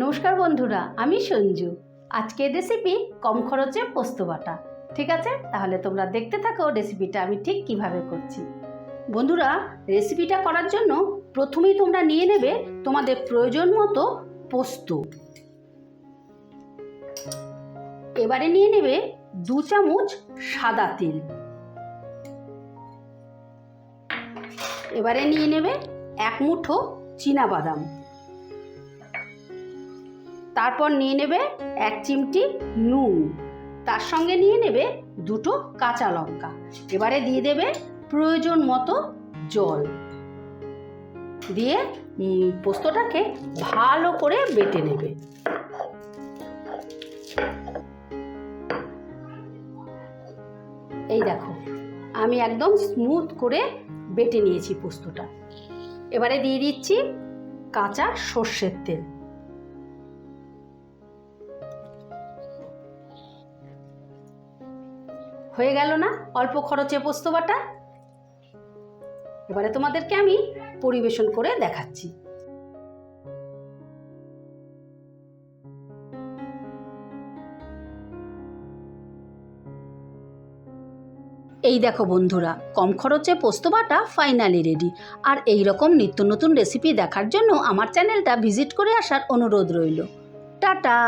নমস্কার বন্ধুরা, আমি সঞ্জু। আজকের রেসিপি কম খরচে পোস্ত বাটা। ঠিক আছে? তাহলে তোমরা দেখতে থাকো রেসিপিটা আমি ঠিক কীভাবে করছি। বন্ধুরা রেসিপিটা করার জন্য প্রথমেই তোমরা নিয়ে নেবে তোমাদের প্রয়োজন মতো পোস্ত। এবারে নিয়ে নেবে দু চামচ সাদা তেল। এবারে নিয়ে নেবে এক মুঠো বাদাম। তারপর নিয়ে নেবে এক চিমটি নুন। তার সঙ্গে নিয়ে নেবে দুটো কাঁচা লঙ্কা। এবারে দিয়ে দেবে প্রয়োজন মতো জল। দিয়ে পোস্তটাকে ভালো করে বেটে নেবে। এই দেখো, আমি একদম স্মুথ করে বেটে নিয়েছি পোস্তটা। এবারে দিয়ে দিচ্ছি কাঁচা সর্ষের তেল। হয়ে গেল না? অল্প খরচে পোস্ত বাটা এবারে তোমাদেরকে আমি পরিবেশন করে দেখাচ্ছি। এই দেখো বন্ধুরা, কম খরচে পোস্ত বাটা ফাইনালি রেডি আর এই রকম নিত্য নতুন রেসিপি দেখার জন্য আমার চ্যানেলটা ভিজিট করে আসার অনুরোধ রইল। টাটা!